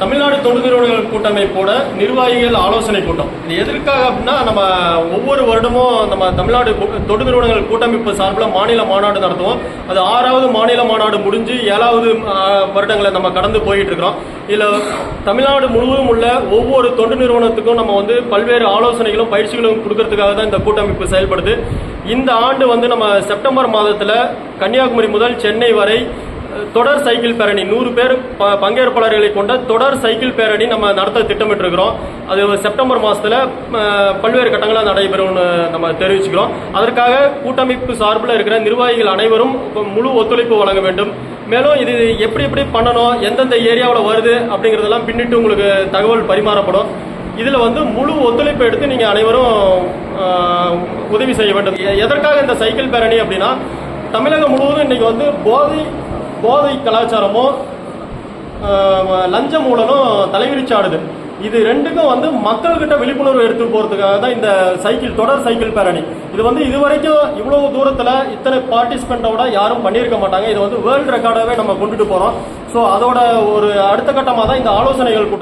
தமிழ்நாடு தொண்டு நிறுவனங்கள் கூட்டமைப்போட நிர்வாகிகள் ஆலோசனை கூட்டம். இது எதற்காக அப்படின்னா நம்ம ஒவ்வொரு வருடமும் நம்ம தமிழ்நாடு தொண்டு நிறுவனங்கள் கூட்டமைப்பு சார்பில் மாநில மாநாடு நடத்துவோம். அது ஆறாவது மாநில மாநாடு முடிஞ்சு ஏழாவது வருடங்களை நம்ம கடந்து போயிட்டு இருக்கிறோம் இதில் தமிழ்நாடு முழுவதும் உள்ள ஒவ்வொரு தொண்டு நிறுவனத்துக்கும் நம்ம வந்து பல்வேறு ஆலோசனைகளும் பயிற்சிகளும் கொடுக்கறதுக்காக தான் இந்த கூட்டமைப்பு செயல்படுது. இந்த ஆண்டு வந்து நம்ம செப்டம்பர் மாதத்தில் கன்னியாகுமரி முதல் சென்னை வரை தொடர் சைக்கிள் பேரணி. நூறு பேர் ப- பங்கேற்பாளர்களை கொண்ட தொடர் சைக்கிள் பேரணி நம்ம நடத்த திட்டமிட்டிருக்கிறோம். அது செப்டம்பர் மாதத்தில் பல்வேறு கட்டங்களாக நடைபெறும்னு நம்ம தெரிவிச்சுக்கிறோம். அதற்காக கூட்டமைப்பு சார்பில் இருக்கிற நிர்வாகிகள் அனைவரும் முழு ஒத்துழைப்பு வழங்க வேண்டும். மேலும் இது எப்படி எப்படி பண்ணணும் எந்தெந்த ஏரியாவில் வருது அப்படிங்கிறதெல்லாம் பின்னிட்டு உங்களுக்கு தகவல் பரிமாறப்படும். இதில் வந்து முழு ஒத்துழைப்பு எடுத்து நீங்கள் அனைவரும் உதவி செய்ய வேண்டும். எ- எதற்காக இந்த சைக்கிள் பேரணி அப்படின்னா தமிழகம் முழுவதும் இன்னைக்கு வந்து போதை போதை கலாச்சாரமும் லஞ்ச மூலனும் தலைவிரிச்சாடுது. இது ரெண்டுக்கும் வந்து மக்கள்கிட்ட விழிப்புணர்வு எடுத்து போகிறதுக்காக தான் இந்த சைக்கிள் தொடர் சைக்கிள் பேரணி. இது வந்து இதுவரைக்கும் இவ்வளவு தூரத்தில் இத்தனை பார்ட்டிசிபெண்ட்டோட யாரும் பண்ணியிருக்க மாட்டாங்க. இது வந்து வேர்ல்டு ரெக்கார்டாகவே நம்ம கொண்டுட்டு போகிறோம் ஸோ அதோட ஒரு அடுத்த கட்டமாக தான் இந்த ஆலோசனைகள் கூட்டம்